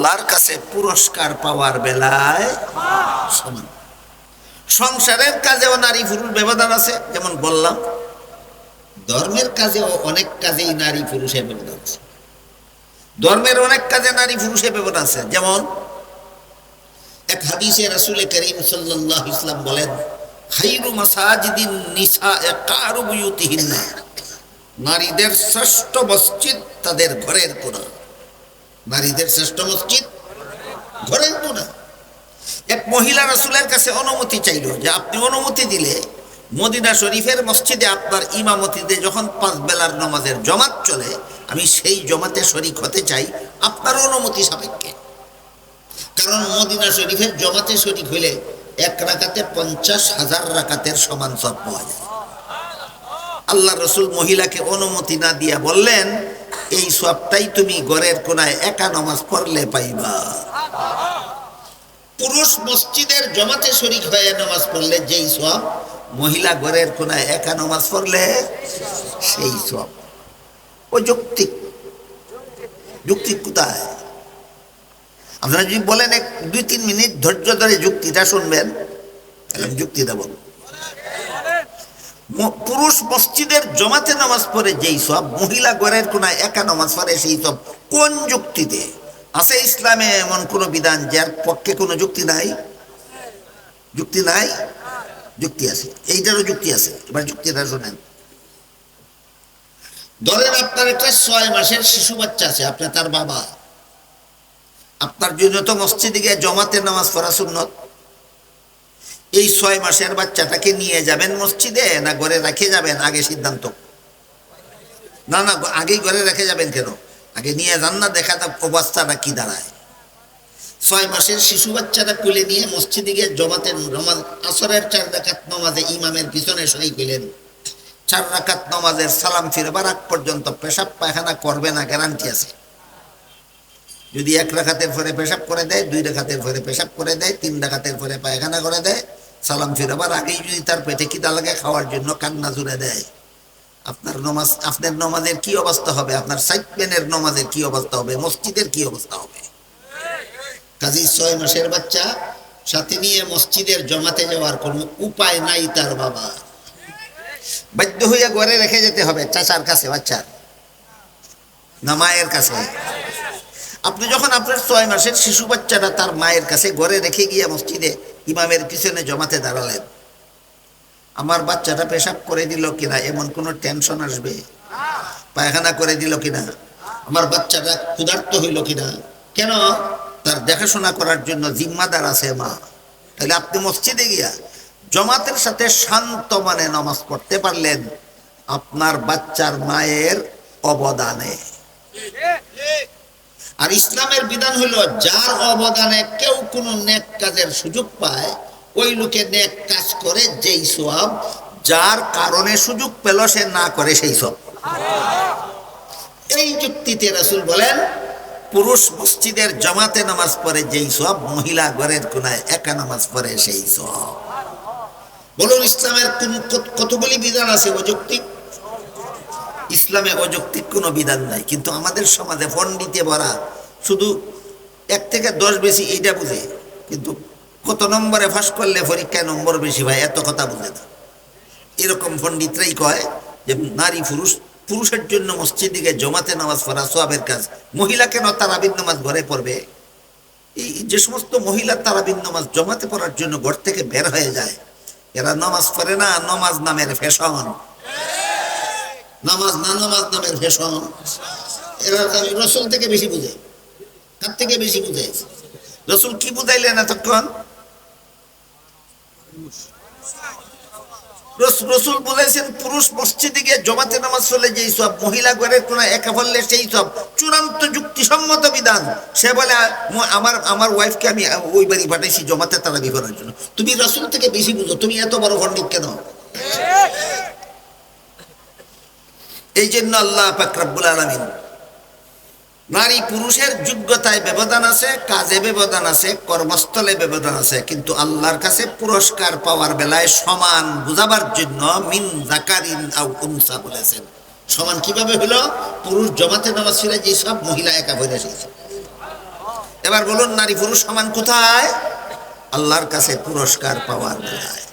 আল্লাহর কাছে পুরস্কার পাওয়ার বেলায় সমান। সংসারের কাজেও নারী পুরুষ ব্যবধান আছে, যেমন বললাম। ধর্মের কাজেও অনেক কাজেই নারী পুরুষের ব্যবধান আছে। ধর্মের অনেক কাজে নারী পুরুষের ব্যবধান আছে, যেমন এক হাদিসে রাসূল করিম আলাইহি ইসলাম বলেন, খাইরু মাসাজিদিন নিসা কারু বুয়ুতিহিন্না। নারীদের শ্রেষ্ঠ মসজিদ তাদের ঘরের কোণা নারীদের শ্রেষ্ঠ মসজিদ? ঘরের কোণা এক মহিলা রাসূলের কাছে অনুমতি চাইল যে আপনি অনুমতি দিলে মদিনা শরীফের মসজিদে আপনার ইমামতিতে যখন পাঁচ বেলার নামাজের জমাত চলে, আমি সেই জমাতে শরিক হতে চাই, আপনার অনুমতি সাপেক্ষে। কারণ মদিনা শরীফের জমাতে শরিক হইলে এক রাকাতে পঞ্চাশ হাজার রাকাতের সমান সব পাওয়া যায়। আল্লাহ রসুল মহিলাকে অনুমতি না দিয়া বললেন এই সবটাই তুমি ঘরের কোনায় একা নামাজ পড়লে পাইবা। পুরুষ মসজিদের জমাতে শরিক হয়ে নামাজ পড়লে যেই সব, মহিলা ঘরের কোনায় একা নামাজ পড়লে সেই সব। ও যৌক্তিক। যুক্তি কোথায়? আপনারা যদি বলেন এক দুই তিন মিনিট ধৈর্য ধরে যুক্তিটা শুনবেন যুক্তিটা বলব ম- পুরুষ মসজিদের জমাতে নামাজ পড়ে যেই সব, মহিলা ঘরের কোনায় একা নামাজ পড়ে সেই সব, কোন যুক্তিতে? আছে ইসলামে এমন কোনো বিধান যার পক্ষে কোনো যুক্তি নাই? যুক্তি নাই? যুক্তি আছে। এইটারও যুক্তি আছে। এবার যুক্তিটা শোনেন। ধরেন আপনার একটা ছয় মাসের শিশু বাচ্চা আছে, আপনার তার বাবা। আপনার জন্য তো মসজিদে গিয়ে জমাতে নামাজ পড়া সুন্নত। এই ছয় মাসের বাচ্চাটাকে নিয়ে যাবেন মসজিদে না ঘরে রেখে যাবেন? আগে সিদ্ধান্ত। না না, আগেই ঘরে রেখে যাবেন কেন? আগে নিয়ে যান না, দেখা যাক অবস্থাটা কি দাঁড়ায়। ছয় মাসের শিশু বাচ্চাটা কুলে নিয়ে মসজিদে গিয়ে জমাতে নমাজ আসরের চার রাকাত নমাজে ইমামের পিছনে সই গেলেন চার রাকাত নমাজের সালাম ফিরবার আগ পর্যন্ত পেশাব পায়খানা করবে না গ্যারান্টি আছে। যদি এক রাখাতের পরে পেশাব করে দেয়, দুই রাখাতের পরে পেশাব করে দেয়, তিন রাখাতের পরে পায়খানা করে দেয় সালাম ফিরাবার আগেই যদি তার পেটে খিদা লাগে খাওয়ার জন্য কান্না জুড়ে দেয়। আপনার নমাজ, আপনার নমাজের কি অবস্থা হবে? আপনার সাইকেলের নমাজের কি অবস্থা হবে? মসজিদের কি অবস্থা হবে? কাজী ছয় মাসের বাচ্চা, সাথে নিয়ে মসজিদের জমাতে যাওয়ার কোনো উপায় নাই তার বাবা। বাধ্য হইয়া ঘরে রেখে যেতে হবে, চাচার কাছে, বাচ্চার। না, মায়ের কাছে। আপনি যখন আপনার ছয় মাসের শিশু বাচ্চাটা তার মায়ের কাছে ঘরে রেখে গিয়ে মসজিদে ইমামের পিছনে জমাতে দাঁড়ালেন আমার বাচ্চাটা পেশাব করে দিল কিনা, এমন কোনো টেনশন আসবে? পায়খানা করে দিল কিনা? আমার বাচ্চাটা ক্ষুধার্ত হইল কিনা? কেন? তার দেখাশোনা করার জন্য জিম্মাদার আছে মা। তাহলে আপনি মসজিদে গিয়া জমাতের সাথে শান্ত মানে নামাজ পড়তে পারলেন। আপনার বাচ্চার মায়ের অবদানে। আর ইসলামের বিধান হলো, যার অবদানে কেউ কোনো নেক কাজের সুযোগ পায়, ওই লোকে নেক কাজ করে যেই সব যার কারণে সুযোগ পেল সে না করে সেই সব এই যুক্তিতে রাসুল বলেন, পুরুষ মসজিদের জমাতে নামাজ পড়ে যেই সব মহিলা ঘরের কোনায় একা নামাজ পড়ে সেই সব বলুন, ইসলামের কতগুলি বিধান আছে অযৌক্তিক ইসলামে অযৌক্তিক কোনো বিধান নাই। কিন্তু আমাদের সমাজে পণ্ডিতে ভরা শুধু এক থেকে দশ বেশি এইটা বুঝে, কিন্তু কত নম্বরে ফাঁস করলে পরীক্ষায় নম্বর বেশি ভাই এত কথা বুঝে না। এরকম পণ্ডিতরাই কয় যে, নারী পুরুষ, পুরুষের জন্য মসজিদ জমাতে নামাজ পড়া সোয়াবের কাজ মহিলা কেন তারাবিন নামাজ ঘরে পড়বে? এই যে সমস্ত মহিলা তারাবিন নামাজ জমাতে পড়ার জন্য ঘর থেকে বের হয়ে যায়, এরা নামাজ পড়ে না, নামাজ নামের ফ্যাশন। নামাজ না নামাজ নামের ফ্যাশন এরা রসুল থেকে বেশি বুঝে। কার থেকে বেশি বুঝে? রসুল কি বুঝাইলেন এতক্ষণ? রসুল বুঝাইছেন, পুরুষ মসজিদে গিয়ে জমাতে নামাজ যেই সব মহিলা ঘরের কোন একা বললে সেই সব চূড়ান্ত যুক্তিসম্মত বিধান। সে বলে আমার আমার ওয়াইফকে আমি ওই বাড়ি পাঠাইছি জমাতে তারা বিফলের জন্য। তুমি রসুল থেকে বেশি বুঝো। তুমি এত বড় পণ্ডিত কেন? এই জন্য আল্লাহ পাকরাবুল আলমিন নারী পুরুষের যোগ্যতায় ব্যবধান আছে, কাজে ব্যবধান আছে, কর্মস্থলে ব্যবধান আছে, কিন্তু আল্লাহর কাছে পুরস্কার পাওয়ার বেলায় সমান বুঝাবার জন্য মিন জাকারিন বলেছেন। সমান কীভাবে হলো? পুরুষ জমাতে নামাজ ছিল যে সব মহিলা একা সেই এবার বলুন, নারী পুরুষ সমান কোথায়? আল্লাহর কাছে পুরস্কার পাওয়ার বেলায়।